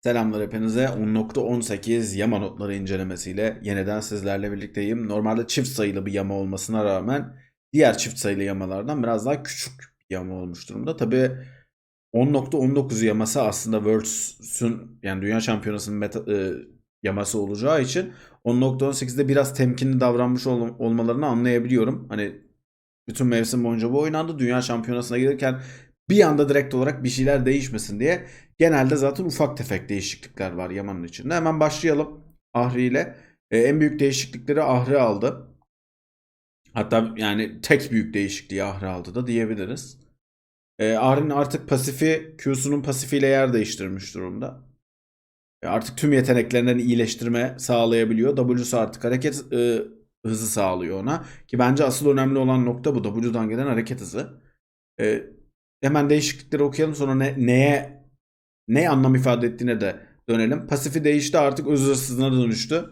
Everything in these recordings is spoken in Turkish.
Selamlar hepinize. 10.18 yama notları incelemesiyle yeniden sizlerle birlikteyim. Normalde çift sayılı bir yama olmasına rağmen diğer çift sayılı yamalardan biraz daha küçük bir yama olmuş durumda. Tabi 10.19 yaması aslında Worlds'ün yani Dünya Şampiyonası'nın meta, e, yaması olacağı için 10.18'de biraz temkinli davranmış ol- olmalarını anlayabiliyorum. Hani bütün mevsim boyunca bu oynandı. Dünya Şampiyonası'na gelirken bir anda direkt olarak bir şeyler değişmesin diye genelde zaten ufak tefek değişiklikler var Yaman'ın içinde. Hemen başlayalım Ahri ile. Ee, en büyük değişiklikleri Ahri aldı. Hatta yani tek büyük değişikliği Ahri aldı da diyebiliriz. Ee, Ahri'nin artık pasifi Q'sunun pasifiyle yer değiştirmiş durumda. E, artık tüm yeteneklerinden iyileştirme sağlayabiliyor. W'su artık hareket e, hızı sağlıyor ona. Ki bence asıl önemli olan nokta bu. W'dan gelen hareket hızı. E, hemen değişiklikleri okuyalım sonra ne, neye ne anlam ifade ettiğine de dönelim. Pasifi değişti artık öz dönüştü.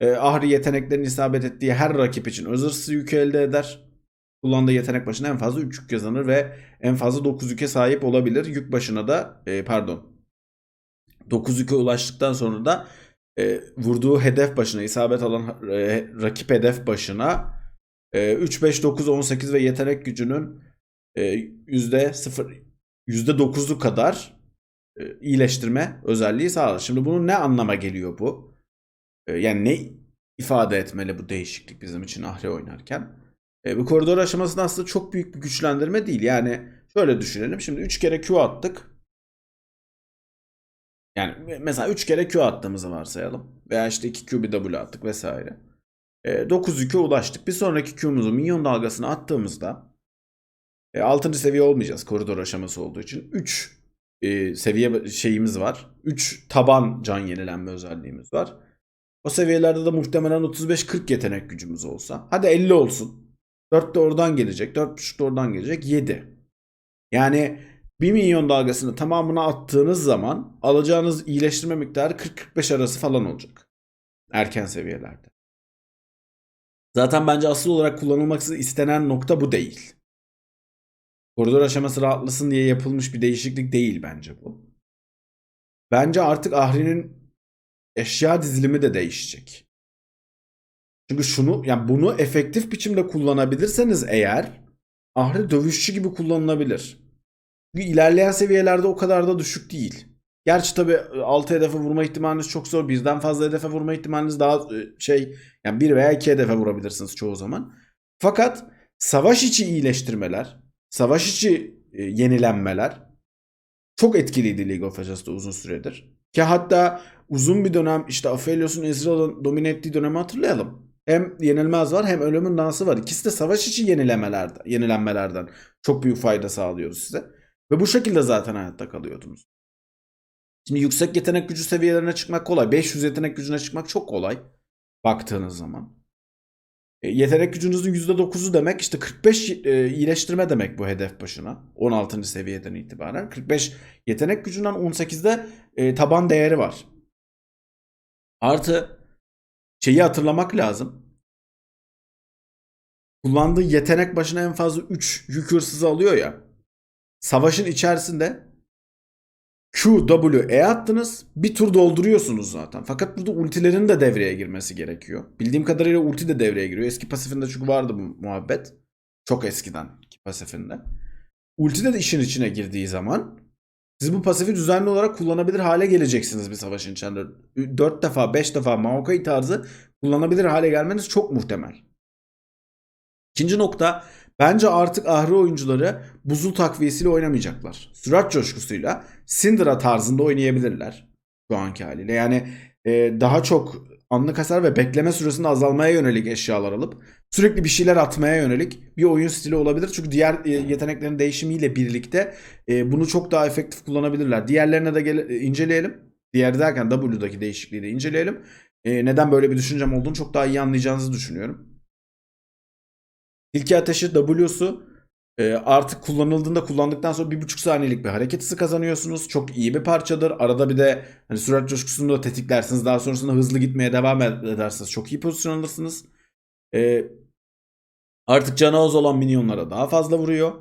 E, Ahri yeteneklerin isabet ettiği her rakip için öz hırsızı yükü elde eder. Kullandığı yetenek başına en fazla 3 yük kazanır ve en fazla 9 yüke sahip olabilir. Yük başına da e, pardon 9 yüke ulaştıktan sonra da e, vurduğu hedef başına isabet alan e, rakip hedef başına e, 3 5 9 18 ve yetenek gücünün e, yüzde sıfır yüzde 9'u kadar iyileştirme özelliği sağlar. Şimdi bunun ne anlama geliyor bu? E, yani ne ifade etmeli bu değişiklik bizim için Ahri oynarken? E, bu koridor aşamasında aslında çok büyük bir güçlendirme değil. Yani şöyle düşünelim. Şimdi 3 kere Q attık. Yani mesela 3 kere Q attığımızı varsayalım. Veya işte 2 Q bir W attık vesaire. E, 9 yük'e ulaştık. Bir sonraki Q'muzu minyon dalgasına attığımızda e, 6. seviye olmayacağız koridor aşaması olduğu için. 3 e, seviye şeyimiz var. 3 taban can yenilenme özelliğimiz var. O seviyelerde de muhtemelen 35-40 yetenek gücümüz olsa. Hadi 50 olsun. 4 de oradan gelecek. 4.5 de oradan gelecek. 7. Yani 1 milyon dalgasını tamamına attığınız zaman alacağınız iyileştirme miktarı 40-45 arası falan olacak. Erken seviyelerde. Zaten bence asıl olarak kullanılması istenen nokta bu değil. Koridor aşaması rahatlasın diye yapılmış bir değişiklik değil bence bu. Bence artık Ahri'nin eşya dizilimi de değişecek. Çünkü şunu yani bunu efektif biçimde kullanabilirseniz eğer Ahri dövüşçü gibi kullanılabilir. Çünkü ilerleyen seviyelerde o kadar da düşük değil. Gerçi tabi 6 hedefe vurma ihtimaliniz çok zor. Birden fazla hedefe vurma ihtimaliniz daha e, şey yani 1 veya 2 hedefe vurabilirsiniz çoğu zaman. Fakat savaş içi iyileştirmeler, savaş içi e, yenilenmeler çok etkiliydi League of Legends'da uzun süredir. Ki hatta uzun bir dönem işte Aphelios'un Ezreal'ın domine ettiği dönemi hatırlayalım. Hem yenilmez var hem ölümün dansı var. İkisi de savaş içi yenilemelerden, yenilenmelerden çok büyük fayda sağlıyor size. Ve bu şekilde zaten hayatta kalıyordunuz. Şimdi yüksek yetenek gücü seviyelerine çıkmak kolay. 500 yetenek gücüne çıkmak çok kolay. Baktığınız zaman. E, yetenek gücünüzün %9'u demek işte 45 e, iyileştirme demek bu hedef başına. 16. seviyeden itibaren. 45 yetenek gücünden 18'de e, taban değeri var. Artı şeyi hatırlamak lazım. Kullandığı yetenek başına en fazla 3 yük hırsızı alıyor ya. Savaşın içerisinde Q, W, E attınız. Bir tur dolduruyorsunuz zaten. Fakat burada ultilerin de devreye girmesi gerekiyor. Bildiğim kadarıyla ulti de devreye giriyor. Eski pasifinde çünkü vardı bu muhabbet. Çok eskiden pasifinde. Ulti de, de işin içine girdiği zaman siz bu pasifi düzenli olarak kullanabilir hale geleceksiniz bir savaşın içinde. 4 defa 5 defa Maokai tarzı kullanabilir hale gelmeniz çok muhtemel. İkinci nokta bence artık Ahri oyuncuları buzul takviyesiyle oynamayacaklar. Sürat coşkusuyla Syndra tarzında oynayabilirler şu anki haliyle. Yani e, daha çok anlık hasar ve bekleme süresinde azalmaya yönelik eşyalar alıp sürekli bir şeyler atmaya yönelik bir oyun stili olabilir. Çünkü diğer e, yeteneklerin değişimiyle birlikte e, bunu çok daha efektif kullanabilirler. Diğerlerine de gele- e, inceleyelim. Diğer derken W'daki değişikliği de inceleyelim. E, neden böyle bir düşüncem olduğunu çok daha iyi anlayacağınızı düşünüyorum. İlki ateşi W'su e, artık kullanıldığında kullandıktan sonra bir buçuk saniyelik bir hareket hızı kazanıyorsunuz. Çok iyi bir parçadır. Arada bir de hani sürat coşkusunu da tetiklersiniz. Daha sonrasında hızlı gitmeye devam edersiniz. Çok iyi pozisyon alırsınız. E, artık cana az olan minyonlara daha fazla vuruyor.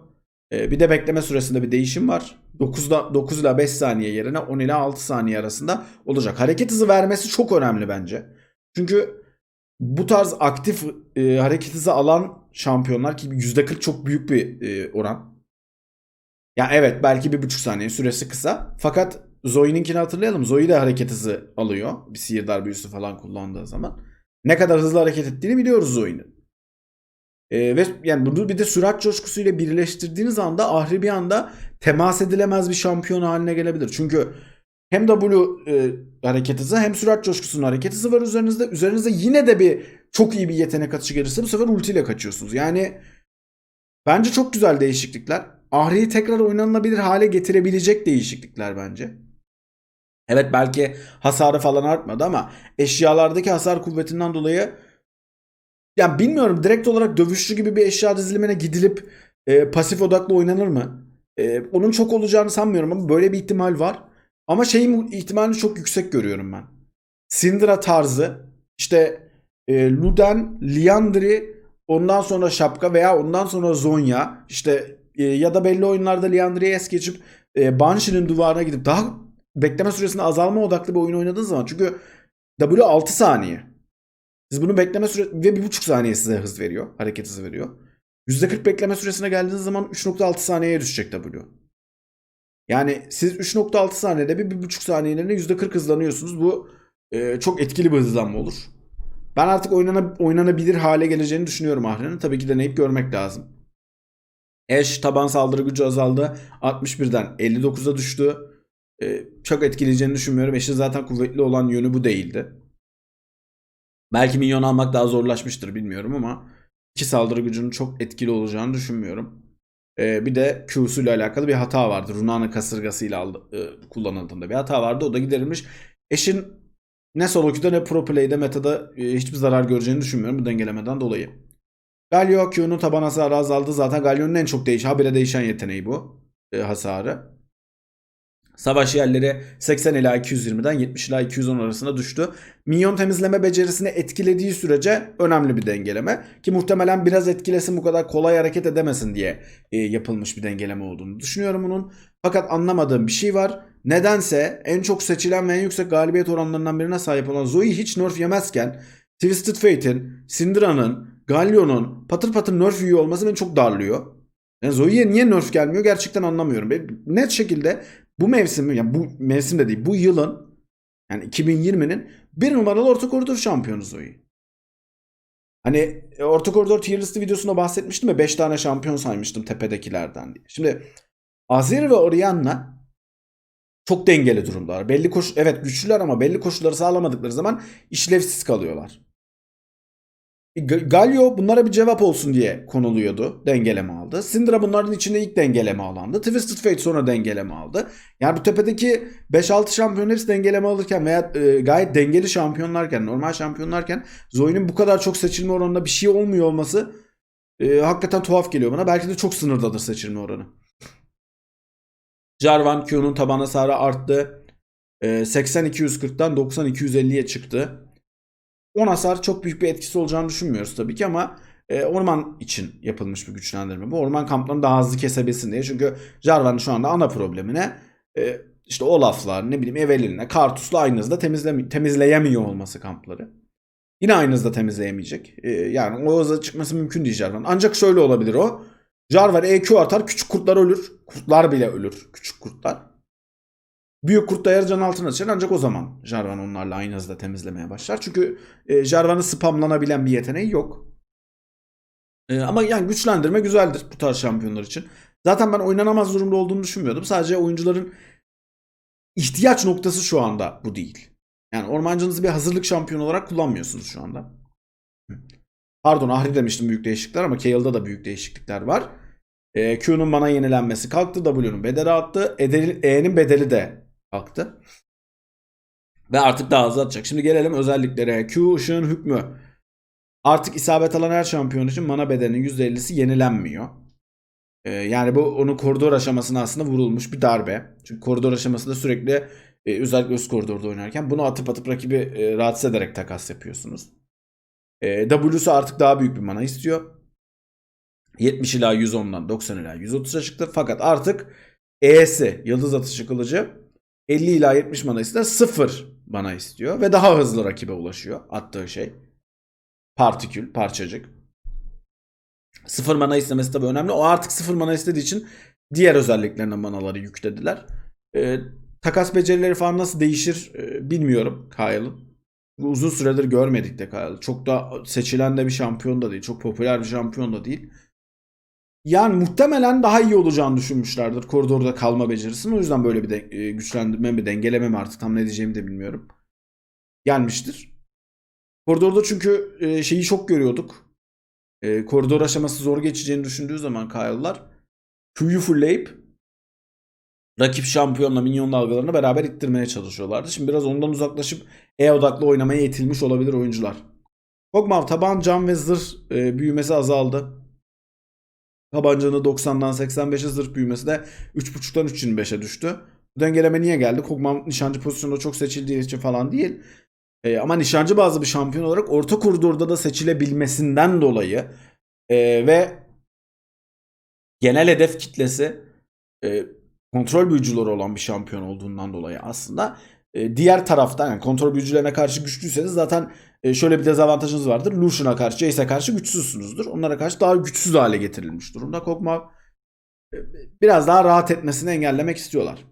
E, bir de bekleme süresinde bir değişim var. 9'da 9 ile 5 saniye yerine 10 ile 6 saniye arasında olacak. Hareket hızı vermesi çok önemli bence. Çünkü bu tarz aktif e, hareket hızı alan şampiyonlar ki %40 çok büyük bir e, oran. Ya evet belki bir buçuk saniye süresi kısa. Fakat Zoe'ninkini hatırlayalım. Zoe de hareket hızı alıyor. Bir sihirdar büyüsü falan kullandığı zaman. Ne kadar hızlı hareket ettiğini biliyoruz Zoe'nin. Ee, ve yani bunu bir de sürat coşkusuyla birleştirdiğiniz anda Ahri bir anda temas edilemez bir şampiyon haline gelebilir. Çünkü hem W e, hareket hızı hem sürat coşkusunun hareket hızı var üzerinizde. Üzerinizde yine de bir çok iyi bir yetenek atışı gelirse bu sefer ultiyle kaçıyorsunuz. Yani bence çok güzel değişiklikler. Ahri'yi tekrar oynanılabilir hale getirebilecek değişiklikler bence. Evet belki hasarı falan artmadı ama eşyalardaki hasar kuvvetinden dolayı ya bilmiyorum direkt olarak dövüşçü gibi bir eşya dizilimine gidilip e, pasif odaklı oynanır mı? E, onun çok olacağını sanmıyorum ama böyle bir ihtimal var. Ama şeyin ihtimalini çok yüksek görüyorum ben. Syndra tarzı işte e, Luden, Liandry ondan sonra Şapka veya ondan sonra Zonya işte e, ya da belli oyunlarda Liandry'e es geçip e, Banshee'nin duvarına gidip daha bekleme süresinde azalma odaklı bir oyun oynadığınız zaman çünkü W 6 saniye. Siz bunu bekleme süre ve 1.5 saniye size hız veriyor. Hareket hızı veriyor. %40 bekleme süresine geldiğiniz zaman 3.6 saniyeye düşecek W. Yani siz 3.6 saniyede bir 1.5 saniyelerine %40 hızlanıyorsunuz. Bu e, çok etkili bir hızlanma olur. Ben artık oynana, oynanabilir hale geleceğini düşünüyorum Ahri'nin. Tabii ki deneyip görmek lazım. Eş taban saldırı gücü azaldı. 61'den 59'a düştü. Ee, çok etkileyeceğini düşünmüyorum. Eşin zaten kuvvetli olan yönü bu değildi. Belki minyon almak daha zorlaşmıştır bilmiyorum ama iki saldırı gücünün çok etkili olacağını düşünmüyorum. Ee, bir de Q'su ile alakalı bir hata vardı. Runa'nın kasırgasıyla aldı, e, kullanıldığında bir hata vardı. O da giderilmiş. Eşin ne solo ne pro play'de metada e, hiçbir zarar göreceğini düşünmüyorum bu dengelemeden dolayı. Galio Q'nun taban hasarı azaldı. Zaten Galio'nun en çok değiş, habire değişen yeteneği bu. E, hasarı. Savaş yerleri 80 ila 220'den 70 ila 210 arasında düştü. Minyon temizleme becerisini etkilediği sürece önemli bir dengeleme. Ki muhtemelen biraz etkilesin bu kadar kolay hareket edemesin diye e, yapılmış bir dengeleme olduğunu düşünüyorum bunun. Fakat anlamadığım bir şey var. Nedense en çok seçilen ve en yüksek galibiyet oranlarından birine sahip olan Zoe hiç nerf yemezken Twisted Fate'in, Syndra'nın, Galio'nun patır patır nerf yiyor olması beni çok darlıyor. Yani Zoe'ye niye nerf gelmiyor gerçekten anlamıyorum. Net şekilde bu mevsim yani bu mevsim de değil bu yılın yani 2020'nin bir numaralı orta koridor şampiyonu Zoe. Hani e, orta koridor tier listi videosunda bahsetmiştim ya 5 tane şampiyon saymıştım tepedekilerden diye. Şimdi Azir ve Orianna çok dengeli durumdalar. Belli koş evet güçlüler ama belli koşulları sağlamadıkları zaman işlevsiz kalıyorlar. Galio bunlara bir cevap olsun diye konuluyordu. Dengeleme aldı. Syndra bunların içinde ilk dengeleme alandı. Twisted Fate sonra dengeleme aldı. Yani bu tepedeki 5-6 şampiyon hepsi dengeleme alırken veya e, gayet dengeli şampiyonlarken, normal şampiyonlarken Zoe'nin bu kadar çok seçilme oranında bir şey olmuyor olması e, hakikaten tuhaf geliyor bana. Belki de çok sınırdadır seçilme oranı. Jarvan Q'nun taban hasarı arttı. E, 80-240'dan 90-250'ye çıktı. 10 hasar çok büyük bir etkisi olacağını düşünmüyoruz tabii ki ama e, orman için yapılmış bir güçlendirme. Bu orman kamplarını daha hızlı kesebilsin diye. Çünkü Jarvan'ın şu anda ana problemine e, işte Olaf'lar ne bileyim Evelyn'le Kartus'la aynı hızda temizle, temizleyemiyor olması kampları. Yine aynı hızda temizleyemeyecek. E, yani o hızda çıkması mümkün değil Jarvan. Ancak şöyle olabilir o. Jarvan EQ atar küçük kurtlar ölür. Kurtlar bile ölür. Küçük kurtlar. Büyük kurt da yarı can altına düşer ancak o zaman Jarvan onlarla aynı hızda temizlemeye başlar. Çünkü e, Jarvan'ın spamlanabilen bir yeteneği yok. E, ama yani güçlendirme güzeldir bu tarz şampiyonlar için. Zaten ben oynanamaz durumda olduğunu düşünmüyordum. Sadece oyuncuların ihtiyaç noktası şu anda bu değil. Yani ormancınızı bir hazırlık şampiyonu olarak kullanmıyorsunuz şu anda. Pardon Ahri demiştim büyük değişiklikler ama Kale'da da büyük değişiklikler var. E, Q'nun mana yenilenmesi kalktı. W'nun bedeli attı. E'nin bedeli de kalktı. Ve artık daha hızlı atacak. Şimdi gelelim özelliklere. Q ışığın hükmü. Artık isabet alan her şampiyon için mana bedelinin %50'si yenilenmiyor. Ee, yani bu onun koridor aşamasına aslında vurulmuş bir darbe. Çünkü koridor aşamasında sürekli e, özellikle üst koridorda oynarken bunu atıp atıp rakibi e, rahatsız ederek takas yapıyorsunuz. E, W'su artık daha büyük bir mana istiyor. 70 ila 110'dan 90 ila 130'a çıktı. Fakat artık E'si yıldız atışı kılıcı 50 ila 70 mana ise 0 mana istiyor ve daha hızlı rakibe ulaşıyor attığı şey. Partikül, parçacık. Sıfır mana istemesi tabii önemli. O artık sıfır mana istediği için diğer özelliklerine manaları yüklediler. Ee, takas becerileri falan nasıl değişir e, bilmiyorum Kyle'ın. Uzun süredir görmedik de Kyle. Çok da seçilen de bir şampiyon da değil. Çok popüler bir şampiyon da değil. Yani muhtemelen daha iyi olacağını düşünmüşlerdir koridorda kalma becerisini. O yüzden böyle bir de, e, güçlendirme mi dengeleme mi artık tam ne diyeceğimi de bilmiyorum. Gelmiştir. Koridorda çünkü e, şeyi çok görüyorduk. E, koridor aşaması zor geçeceğini düşündüğü zaman Kyle'lar Q'yu fullleyip rakip şampiyonla minyon dalgalarını beraber ittirmeye çalışıyorlardı. Şimdi biraz ondan uzaklaşıp E odaklı oynamaya itilmiş olabilir oyuncular. Kog'Maw taban, can ve zırh e, büyümesi azaldı. Tabancanı 90'dan 85'e zırh büyümesi de 3.5'tan 3.25'e düştü. Dengeleme niye geldi? Kog'Maw nişancı pozisyonunda çok seçildiği için falan değil. E, ama nişancı bazı bir şampiyon olarak orta koridorda da seçilebilmesinden dolayı e, ve genel hedef kitlesi e, kontrol büyücüleri olan bir şampiyon olduğundan dolayı aslında e, diğer taraftan yani kontrol büyücülerine karşı güçlüyseniz zaten e, şöyle bir dezavantajınız vardır. Lucian'a karşı, Jace'e karşı güçsüzsünüzdür. Onlara karşı daha güçsüz hale getirilmiş durumda. Kog'Maw e, biraz daha rahat etmesini engellemek istiyorlar.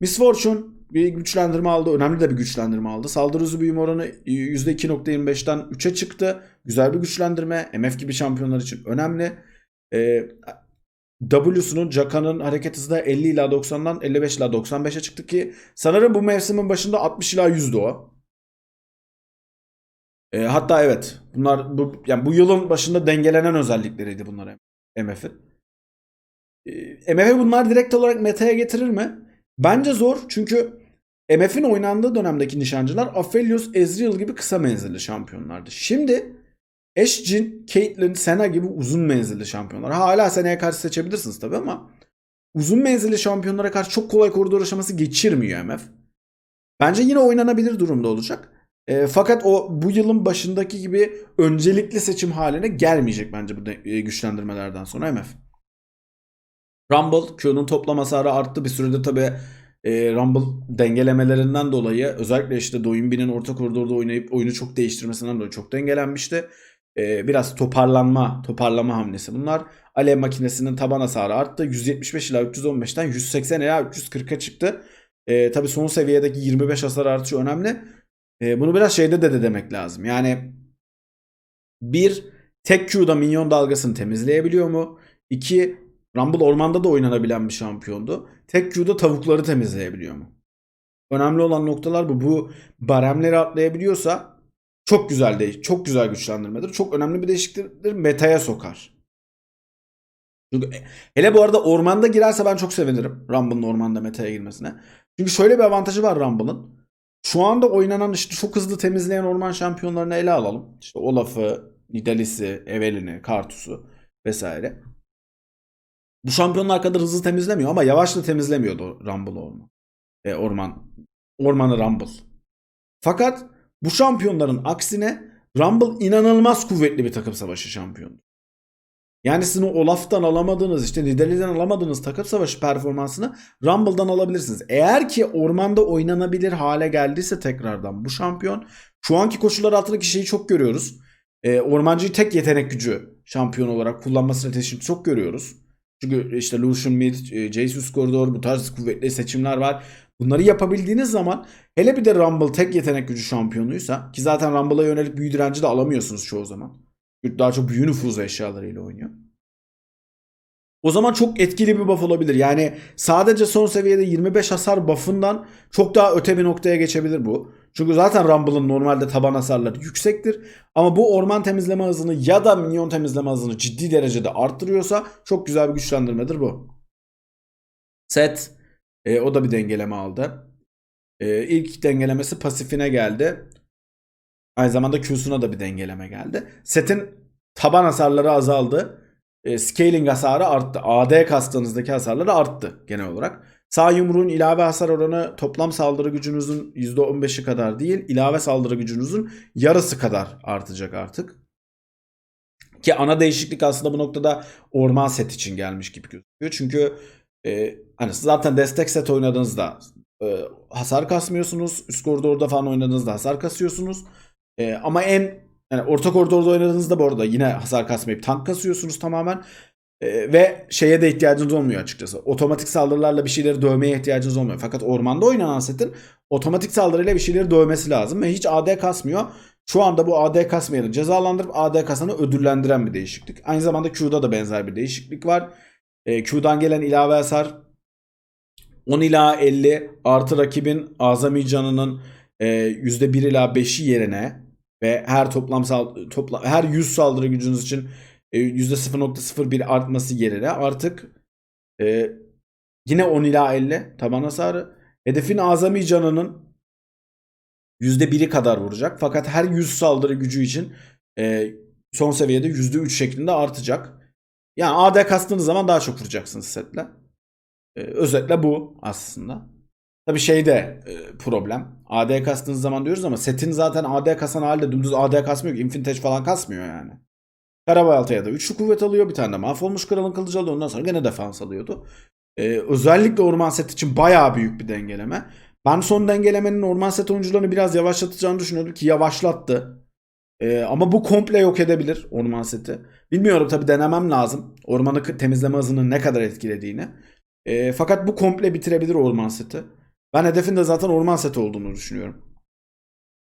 Miss Fortune bir güçlendirme aldı. Önemli de bir güçlendirme aldı. Saldırı hızı büyüme oranı %2.25'ten 3'e çıktı. Güzel bir güçlendirme. MF gibi şampiyonlar için önemli. E, W'sunun Jaka'nın hareket hızı da 50 ila 90'dan 55 ila 95'e çıktı ki sanırım bu mevsimin başında 60 ila 100'dü o. E, hatta evet bunlar bu yani bu yılın başında dengelenen özellikleriydi bunlar MF'in. E, MF'e bunlar direkt olarak meta'ya getirir mi? Bence zor çünkü MF'in oynandığı dönemdeki nişancılar Aphelios, Ezreal gibi kısa menzilli şampiyonlardı. Şimdi Ashe, Caitlyn, Senna gibi uzun menzilli şampiyonlar. Hala Senna'ya karşı seçebilirsiniz tabii ama uzun menzilli şampiyonlara karşı çok kolay koridor aşaması geçirmiyor MF. Bence yine oynanabilir durumda olacak. E, fakat o bu yılın başındaki gibi öncelikli seçim haline gelmeyecek bence bu de, e, güçlendirmelerden sonra MF. Rumble Q'nun toplam hasarı arttı. Bir süredir tabi e, Rumble dengelemelerinden dolayı özellikle işte Doyunbi'nin orta koridorda oynayıp oyunu çok değiştirmesinden dolayı çok dengelenmişti. E, biraz toparlanma, toparlama hamlesi bunlar. Alev makinesinin taban hasarı arttı. 175 ila 315'ten 180 ila 340'a çıktı. E, tabi son seviyedeki 25 hasar artışı önemli. E, bunu biraz şeyde de, de demek lazım. Yani bir tek Q'da minyon dalgasını temizleyebiliyor mu? İki Rumble ormanda da oynanabilen bir şampiyondu. Tek Q'da tavukları temizleyebiliyor mu? Önemli olan noktalar bu. Bu baremleri atlayabiliyorsa çok güzel değil. Çok güzel güçlendirmedir. Çok önemli bir değişikliktir. Meta'ya sokar. Çünkü hele bu arada ormanda girerse ben çok sevinirim. Rumble'ın ormanda meta'ya girmesine. Çünkü şöyle bir avantajı var Rumble'ın. Şu anda oynanan işte çok hızlı temizleyen orman şampiyonlarını ele alalım. İşte Olaf'ı, Nidalis'i, Evelyn'i, Kartus'u vesaire. Bu şampiyonlar kadar hızlı temizlemiyor ama yavaş da temizlemiyordu Rumble orman. E, orman. Ormanı Rumble. Fakat bu şampiyonların aksine Rumble inanılmaz kuvvetli bir takım savaşı şampiyonu. Yani sizin o Olaf'tan alamadığınız işte Nidalee'den alamadığınız takım savaşı performansını Rumble'dan alabilirsiniz. Eğer ki ormanda oynanabilir hale geldiyse tekrardan bu şampiyon şu anki koşullar altındaki şeyi çok görüyoruz. E, ormancıyı tek yetenek gücü şampiyon olarak kullanma stratejisini çok görüyoruz. Çünkü işte Lucian Mid, e, Jesus Koridor bu tarz kuvvetli seçimler var. Bunları yapabildiğiniz zaman hele bir de Rumble tek yetenek gücü şampiyonuysa ki zaten Rumble'a yönelik büyü direnci de alamıyorsunuz çoğu zaman. Daha çok büyü nüfuzu eşyalarıyla oynuyor. O zaman çok etkili bir buff olabilir. Yani sadece son seviyede 25 hasar buff'ından çok daha öte bir noktaya geçebilir bu. Çünkü zaten Rumble'ın normalde taban hasarları yüksektir. Ama bu orman temizleme hızını ya da minyon temizleme hızını ciddi derecede arttırıyorsa çok güzel bir güçlendirmedir bu. Set e, o da bir dengeleme aldı. E, ilk dengelemesi pasifine geldi. Aynı zamanda Q'suna da bir dengeleme geldi. Set'in taban hasarları azaldı. E, scaling hasarı arttı. AD kastığınızdaki hasarları arttı genel olarak. Sağ yumruğun ilave hasar oranı toplam saldırı gücünüzün %15'i kadar değil, ilave saldırı gücünüzün yarısı kadar artacak artık. Ki ana değişiklik aslında bu noktada orman set için gelmiş gibi gözüküyor. Çünkü e, hani zaten destek set oynadığınızda e, hasar kasmıyorsunuz. Üst koridorda falan oynadığınızda hasar kasıyorsunuz. E, ama en yani orta koridorda oynadığınızda bu arada yine hasar kasmayıp tank kasıyorsunuz tamamen. E, ve şeye de ihtiyacınız olmuyor açıkçası. Otomatik saldırılarla bir şeyleri dövmeye ihtiyacınız olmuyor. Fakat ormanda oynanan setin otomatik saldırıyla bir şeyleri dövmesi lazım ve hiç AD kasmıyor. Şu anda bu AD kasmayanı cezalandırıp AD kasanı ödüllendiren bir değişiklik. Aynı zamanda Q'da da benzer bir değişiklik var. E, Q'dan gelen ilave hasar 10 ila 50 artı rakibin azami canının e, %1 ila 5'i yerine ve her toplam topla her 100 saldırı gücünüz için e, %0.01 artması yerine artık e, yine 10 ila 50 taban hasarı hedefin azami canının %1'i kadar vuracak. Fakat her 100 saldırı gücü için e, son seviyede %3 şeklinde artacak. Yani AD kastığınız zaman daha çok vuracaksınız setle. E, özetle bu aslında. Tabi şeyde e, problem. AD kastığınız zaman diyoruz ama setin zaten AD kasan halde dümdüz AD kasmıyor ki. Infinite falan kasmıyor yani. Karabalta'ya da üçlü kuvvet alıyor. Bir tane de mahvolmuş kralın kılıcı alıyor. Ondan sonra gene defans alıyordu. E, özellikle orman set için bayağı büyük bir dengeleme. Ben son dengelemenin orman set oyuncularını biraz yavaşlatacağını düşünüyordum ki yavaşlattı. Ee, ama bu komple yok edebilir orman seti. Bilmiyorum tabi denemem lazım. Ormanı temizleme hızının ne kadar etkilediğini. Ee, fakat bu komple bitirebilir orman seti. Ben hedefin de zaten orman seti olduğunu düşünüyorum.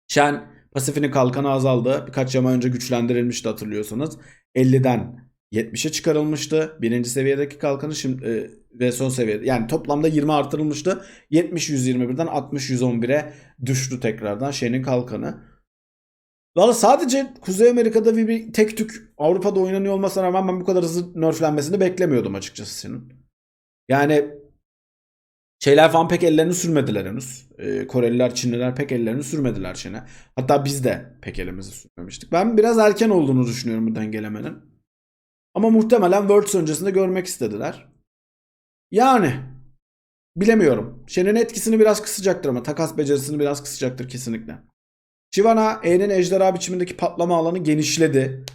Shen pasifinin kalkanı azaldı. Birkaç yama önce güçlendirilmişti hatırlıyorsanız. 50'den 70'e çıkarılmıştı. Birinci seviyedeki kalkanı şimdi e, ve son seviyede. Yani toplamda 20 artırılmıştı. 70-121'den 60-111'e düştü tekrardan şeyin kalkanı. Valla sadece Kuzey Amerika'da bir, bir tek tük Avrupa'da oynanıyor olmasına rağmen ben bu kadar hızlı nerflenmesini beklemiyordum açıkçası senin. Yani şeyler falan pek ellerini sürmediler henüz. Ee, Koreliler, Çinliler pek ellerini sürmediler Şen'e. Hatta biz de pek elimizi sürmemiştik. Ben biraz erken olduğunu düşünüyorum bu dengelemenin. Ama muhtemelen Worlds öncesinde görmek istediler. Yani bilemiyorum. Shen'in etkisini biraz kısacaktır ama takas becerisini biraz kısacaktır kesinlikle. Shyvana E'nin ejderha biçimindeki patlama alanı genişledi.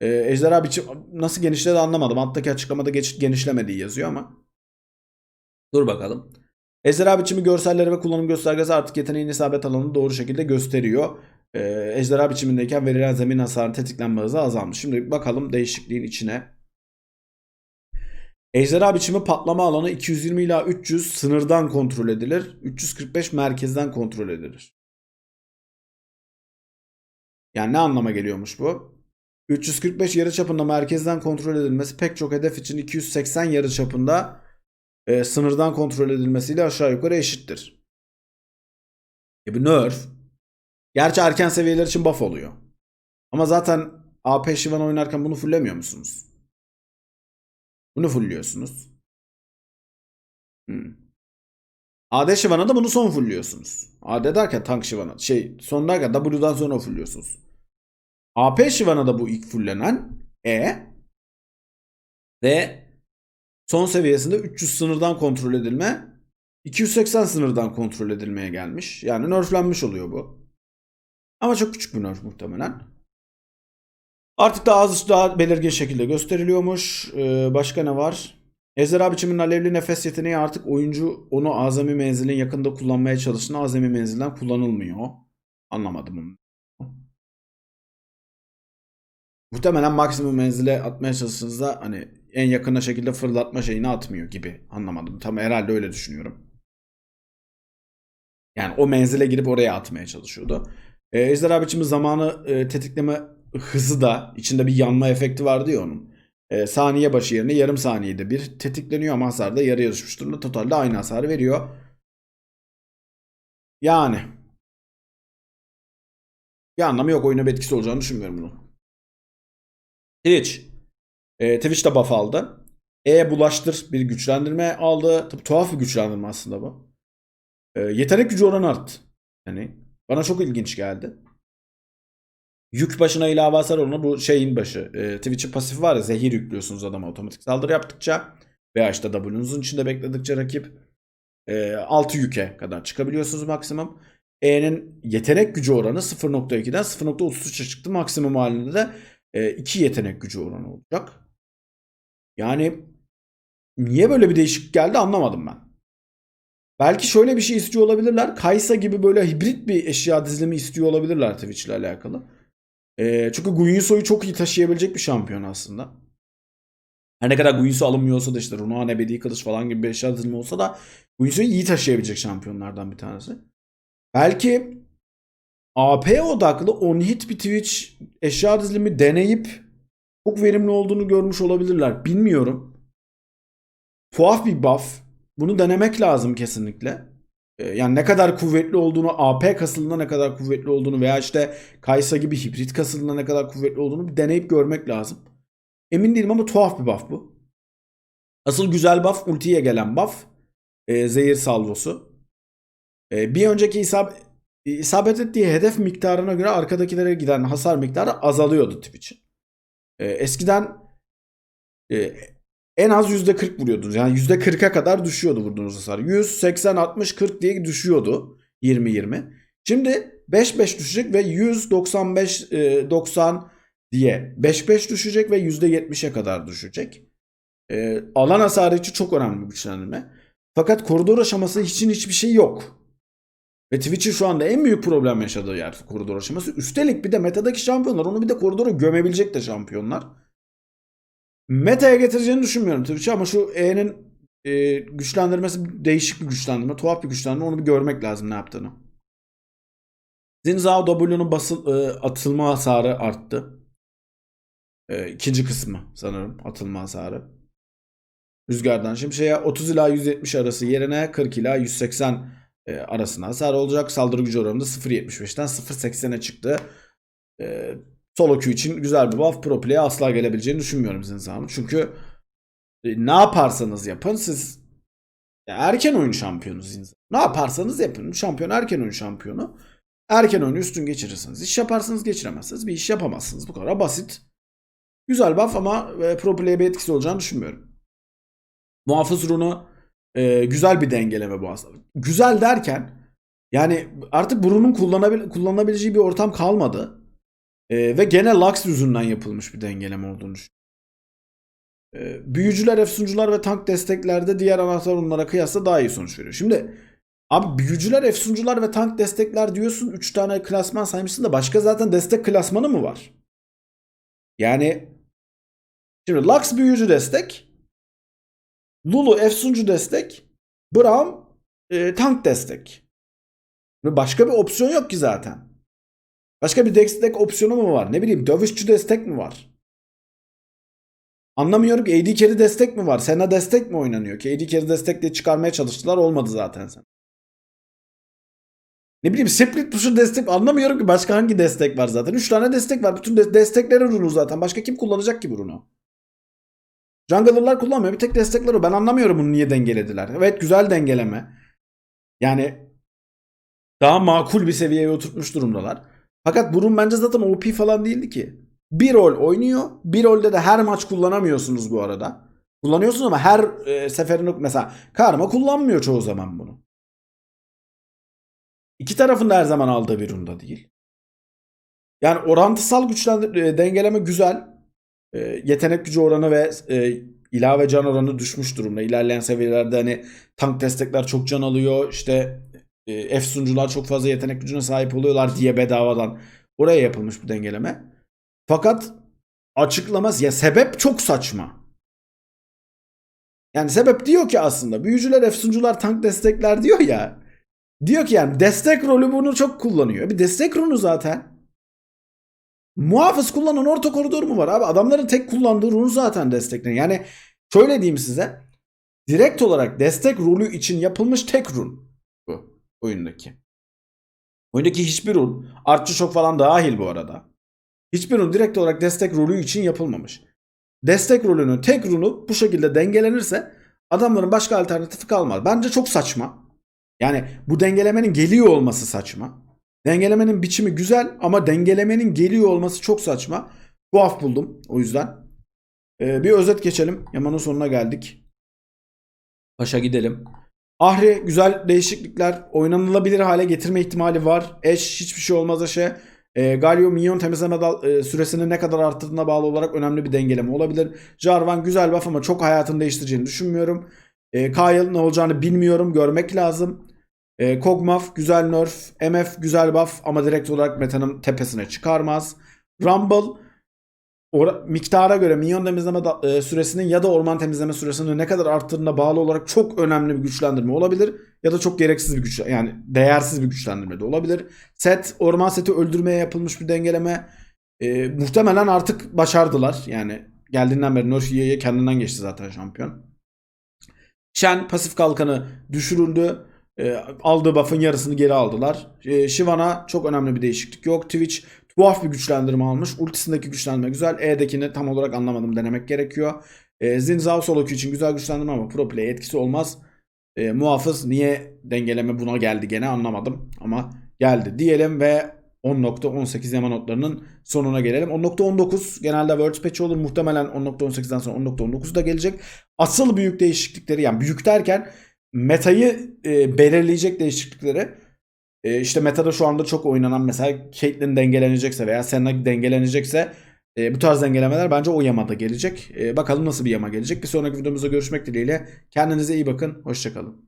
Ee, ejderha biçim nasıl genişledi anlamadım. Alttaki açıklamada geç, genişlemediği yazıyor ama. Dur bakalım. Ejderha biçimi görselleri ve kullanım göstergesi artık yeteneğin isabet alanını doğru şekilde gösteriyor. Ee, ejderha biçimindeyken verilen zemin hasarı tetiklenme hızı azalmış. Şimdi bakalım değişikliğin içine. Ejderha biçimi patlama alanı 220 ila 300 sınırdan kontrol edilir. 345 merkezden kontrol edilir. Yani ne anlama geliyormuş bu? 345 yarıçapında merkezden kontrol edilmesi pek çok hedef için 280 yarıçapında e, sınırdan kontrol edilmesiyle aşağı yukarı eşittir. E bu nerf. Gerçi erken seviyeler için buff oluyor. Ama zaten AP Shivan oynarken bunu fullemiyor musunuz? Bunu fullliyorsunuz. Hmm. AD Shivan'a da bunu son fullliyorsunuz. AD derken tank Shivan'a. Şey son derken W'dan sonra fullliyorsunuz. AP Shivan'a da bu ilk fulllenen E ve son seviyesinde 300 sınırdan kontrol edilme 280 sınırdan kontrol edilmeye gelmiş. Yani nerflenmiş oluyor bu. Ama çok küçük bir nerf muhtemelen. Artık daha az daha belirgin şekilde gösteriliyormuş. Ee, başka ne var? Ejderha biçiminin alevli nefes yeteneği artık oyuncu onu azami menzilin yakında kullanmaya çalıştığında azami menzilden kullanılmıyor. Anlamadım onu. Muhtemelen maksimum menzile atmaya çalıştığınızda hani en yakına şekilde fırlatma şeyini atmıyor gibi. Anlamadım. Tam herhalde öyle düşünüyorum. Yani o menzile girip oraya atmaya çalışıyordu. Ee, ejderha biçimi zamanı e, tetikleme hızı da içinde bir yanma efekti vardı ya onun. E, saniye başı yerine yarım saniyede bir tetikleniyor ama hasar da yarıya düşmüş durumda. Totalde aynı hasarı veriyor. Yani. Bir anlamı yok. Oyuna bir etkisi olacağını düşünmüyorum bunu. Twitch. E, Twitch de buff aldı. E bulaştır bir güçlendirme aldı. Tabii tuhaf bir güçlendirme aslında bu. E, yetenek gücü oranı arttı. Yani bana çok ilginç geldi. Yük başına ilave hasar oranı bu şeyin başı. E, Twitch'in pasifi var ya zehir yüklüyorsunuz adama otomatik saldırı yaptıkça. Veya işte W'nuzun içinde bekledikçe rakip e, 6 yüke kadar çıkabiliyorsunuz maksimum. E'nin yetenek gücü oranı 0.2'den 0.33'e çıktı. Maksimum halinde de e, iki yetenek gücü oranı olacak. Yani niye böyle bir değişiklik geldi anlamadım ben. Belki şöyle bir şey istiyor olabilirler. Kaysa gibi böyle hibrit bir eşya dizilimi istiyor olabilirler Twitch ile alakalı. E, çünkü Guinsoo'yu çok iyi taşıyabilecek bir şampiyon aslında. Her ne kadar Guinsoo alınmıyor olsa da işte Runoan Ebedi Kılıç falan gibi bir eşya dizilimi olsa da Guinsoo'yu iyi taşıyabilecek şampiyonlardan bir tanesi. Belki AP odaklı on hit bir Twitch eşya dizilimi deneyip çok verimli olduğunu görmüş olabilirler. Bilmiyorum. Tuhaf bir buff. Bunu denemek lazım kesinlikle. Ee, Yani ne kadar kuvvetli olduğunu, AP kasılığında ne kadar kuvvetli olduğunu veya işte Kaysa gibi hibrit kasılığında ne kadar kuvvetli olduğunu bir deneyip görmek lazım. Emin değilim ama tuhaf bir buff bu. Asıl güzel buff ultiye gelen buff. Ee, zehir salvosu. Ee, bir önceki isab isabet ettiği hedef miktarına göre arkadakilere giden hasar miktarı azalıyordu Twitch'in. Ee, eskiden e, en az %40 vuruyordunuz. Yani %40'a kadar düşüyordu vurduğunuz hasar. 100, 80, 60, 40 diye düşüyordu 20-20. Şimdi 5-5 düşecek ve 100, 95, e, 90 diye 5-5 düşecek ve %70'e kadar düşecek. E, alan hasarı için çok önemli bir güçlendirme. Fakat koridor aşaması için hiçbir şey yok. Ve Twitch'in şu anda en büyük problem yaşadığı yer koridor aşaması. Üstelik bir de metadaki şampiyonlar onu bir de koridora gömebilecek de şampiyonlar. Meta'ya getireceğini düşünmüyorum Twitch'i ama şu E'nin e, güçlendirmesi değişik bir güçlendirme. Tuhaf bir güçlendirme. Onu bir görmek lazım ne yaptığını. Zinzao W'nun basıl, e, atılma hasarı arttı. E, ikinci kısmı sanırım atılma hasarı. Rüzgardan Şimşek'e 30 ila 170 arası yerine 40 ila 180 e, arasında hasar olacak. Saldırı gücü oranı da 0.75'ten 0.80'e çıktı. E, solo queue için güzel bir buff. Pro play'e asla gelebileceğini düşünmüyorum Zinza'nın. Çünkü e, ne yaparsanız yapın siz ya erken oyun şampiyonu Zinza. Ne yaparsanız yapın. Şampiyon erken oyun şampiyonu. Erken oyunu üstün geçirirsiniz. İş yaparsınız geçiremezsiniz. Bir iş yapamazsınız. Bu kadar basit. Güzel buff ama e, pro play'e bir etkisi olacağını düşünmüyorum. Muhafız runu e, güzel bir dengeleme bu aslında. Güzel derken yani artık burunun kullanabil kullanılabileceği bir ortam kalmadı. E, ve gene Lux yüzünden yapılmış bir dengeleme olduğunu düşünüyorum. E, büyücüler, efsuncular ve tank desteklerde diğer anahtar runlara kıyasla daha iyi sonuç veriyor. Şimdi abi büyücüler, efsuncular ve tank destekler diyorsun. 3 tane klasman saymışsın da başka zaten destek klasmanı mı var? Yani şimdi Lux büyücü destek Lulu efsuncu destek. Braum e, tank destek. Ve başka bir opsiyon yok ki zaten. Başka bir destek opsiyonu mu var? Ne bileyim dövüşçü destek mi var? Anlamıyorum ki AD carry destek mi var? Sena destek mi oynanıyor ki? AD carry destek diye çıkarmaya çalıştılar olmadı zaten sen. Ne bileyim split pusher destek anlamıyorum ki başka hangi destek var zaten. 3 tane destek var. Bütün de- desteklerin runu zaten. Başka kim kullanacak ki bu runu? Jungler'lar kullanmıyor. Bir tek destekler o. Ben anlamıyorum bunu niye dengelediler. Evet güzel dengeleme. Yani daha makul bir seviyeye oturtmuş durumdalar. Fakat burun bence zaten OP falan değildi ki. Bir rol oynuyor. Bir rolde de her maç kullanamıyorsunuz bu arada. Kullanıyorsunuz ama her e, seferinde mesela Karma kullanmıyor çoğu zaman bunu. İki tarafın da her zaman aldığı bir runda değil. Yani orantısal güçlendir e, dengeleme güzel. E, yetenek gücü oranı ve e, ilave can oranı düşmüş durumda. İlerleyen seviyelerde hani tank destekler çok can alıyor. İşte e, efsuncular çok fazla yetenek gücüne sahip oluyorlar diye bedavadan oraya yapılmış bir dengeleme. Fakat açıklaması ya sebep çok saçma. Yani sebep diyor ki aslında büyücüler, efsuncular, tank destekler diyor ya. Diyor ki yani destek rolü bunu çok kullanıyor. Bir destek runu zaten. Muhafız kullanan orta koridor mu var abi? Adamların tek kullandığı run zaten destekler. Yani şöyle diyeyim size. Direkt olarak destek rolü için yapılmış tek run bu oyundaki. Oyundaki hiçbir run, artçı şok falan dahil bu arada. Hiçbir run direkt olarak destek rolü için yapılmamış. Destek rolünün tek runu bu şekilde dengelenirse adamların başka alternatifi kalmaz. Bence çok saçma. Yani bu dengelemenin geliyor olması saçma. Dengelemenin biçimi güzel ama dengelemenin geliyor olması çok saçma. Tuhaf buldum o yüzden. Ee, bir özet geçelim. Yaman'ın sonuna geldik. Başa gidelim. Ahri güzel değişiklikler oynanılabilir hale getirme ihtimali var. Eş hiçbir şey olmaz eşe. E, Galio minyon temizleme dal- e, süresini ne kadar arttırdığına bağlı olarak önemli bir dengeleme olabilir. Jarvan güzel buff ama çok hayatını değiştireceğini düşünmüyorum. E, Kyle ne olacağını bilmiyorum. Görmek lazım. E, Kog'Maw güzel nerf. MF güzel buff ama direkt olarak metanın tepesine çıkarmaz. Rumble ora- miktara göre minyon temizleme da- e, süresinin ya da orman temizleme süresinin ne kadar arttığına bağlı olarak çok önemli bir güçlendirme olabilir. Ya da çok gereksiz bir güç yani değersiz bir güçlendirme de olabilir. Set orman seti öldürmeye yapılmış bir dengeleme. E, muhtemelen artık başardılar. Yani geldiğinden beri Nerf Yiye'ye kendinden geçti zaten şampiyon. Shen pasif kalkanı düşürüldü. E, aldığı buff'ın yarısını geri aldılar. E, çok önemli bir değişiklik yok. Twitch tuhaf bir güçlendirme almış. Ultisindeki güçlendirme güzel. E'dekini tam olarak anlamadım denemek gerekiyor. E, Xin Zhao solo için güzel güçlendirme ama pro play etkisi olmaz. E, muhafız niye dengeleme buna geldi gene anlamadım ama geldi diyelim ve 10.18 yama notlarının sonuna gelelim. 10.19 genelde World Patch olur. Muhtemelen 10.18'den sonra 10.19 da gelecek. Asıl büyük değişiklikleri yani büyük derken metayı e, belirleyecek değişiklikleri e, işte metada şu anda çok oynanan mesela Caitlyn dengelenecekse veya Senna dengelenecekse e, bu tarz dengelemeler bence o yamada gelecek. E, bakalım nasıl bir yama gelecek. Bir sonraki videomuzda görüşmek dileğiyle. Kendinize iyi bakın. Hoşçakalın.